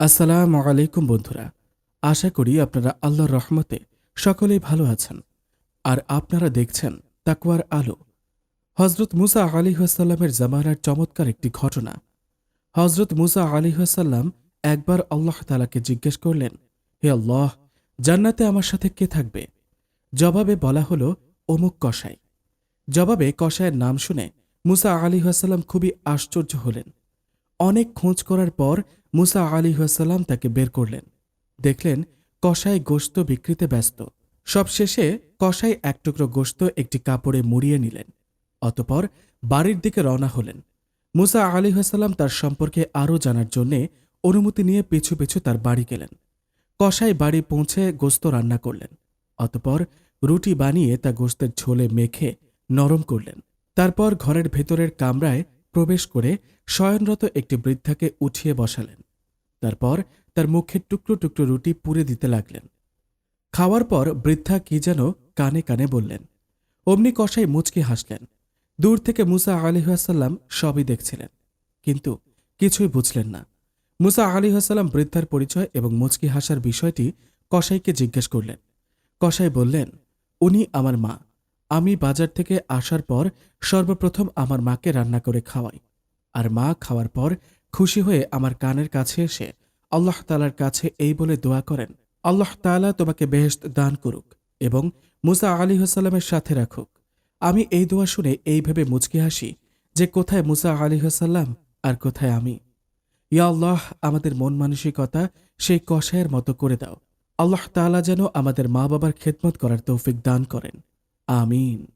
আসসালামু আলাইকুম বন্ধুরা, আশা করি আপনারা আল্লাহর রহমতে সকলেই ভালো আছেন। আর আপনারা দেখছেন তাকওয়ার আলো। হজরত মুসা আলী আলিহাসাল্লামের জামানার চমৎকার একটি ঘটনা। হজরত মুসা আলিহাসাল্লাম একবার আল্লাহ তালাকে জিজ্ঞেস করলেন, হে আল্লাহ, জান্নাতে আমার সাথে কে থাকবে? জবাবে বলা হল, অমুক কসাই। জবাবে কসাইয়ের নাম শুনে মুসা আলিহাসাল্লাম খুবই আশ্চর্য হলেন। অনেক খোঁজ করার পর মুসা আলী সাল্লাম তাকে বের করলেন। দেখলেন কসাই গোস্ত বিক্রিতে ব্যস্ত। সবশেষে কসাই এক টুকরো গোস্ত একটি কাপড়ে মুড়িয়ে নিলেন, অতপর বাড়ির দিকে রওনা হলেন। মুসা আলী সাল্লাম তার সম্পর্কে আরও জানার জন্যে অনুমতি নিয়ে পিছু পিছু তার বাড়ি গেলেন। কসাই বাড়ি পৌঁছে গোস্ত রান্না করলেন, অতপর রুটি বানিয়ে তা গোস্তের ঝোলে মেখে নরম করলেন। তারপর ঘরের ভেতরের কামরায় প্রবেশ করে শয়নরত একটি বৃদ্ধাকে উঠিয়ে বসালেন। তারপর তার মুখে টুকরো টুকরো রুটি পুড়ে দিতে লাগলেন। খাওয়ার পর বৃদ্ধা কি যেন কানে কানে বললেন। অমনি কষাই মুচকি হাসলেন। দূর থেকে মুসা আলিহাসাল্লাম সবই দেখছিলেন, কিন্তু কিছুই বুঝলেন না। মুসা আলিহাসাল্লাম বৃদ্ধার পরিচয় এবং মুচকি হাসার বিষয়টি কসাইকে জিজ্ঞেস করলেন। কসাই বললেন, উনি আমার মা। আমি বাজার থেকে আসার পর সর্বপ্রথম আমার মাকে রান্না করে খাওয়াই। আর মা খাওয়ার পর খুশি হয়ে আমার কানের কাছে এসে আল্লাহ তালার কাছে এই বলে দোয়া করেন, আল্লাহ তালা তোমাকে বেহেস্ত দান করুক এবং মুসা আলী হাসাল্লামের সাথে রাখুক। আমি এই দোয়া শুনে এইভাবে মুচকি হাসি যে কোথায় মুসা আলী হাসাল্লাম আর কোথায় আমি। ইয়া আল্লাহ, আমাদের মন মানসিকতা সেই কষায়ের মতো করে দাও। আল্লাহ তাআলা যেন আমাদের মা বাবার খেদমত করার তৌফিক দান করেন। Amém.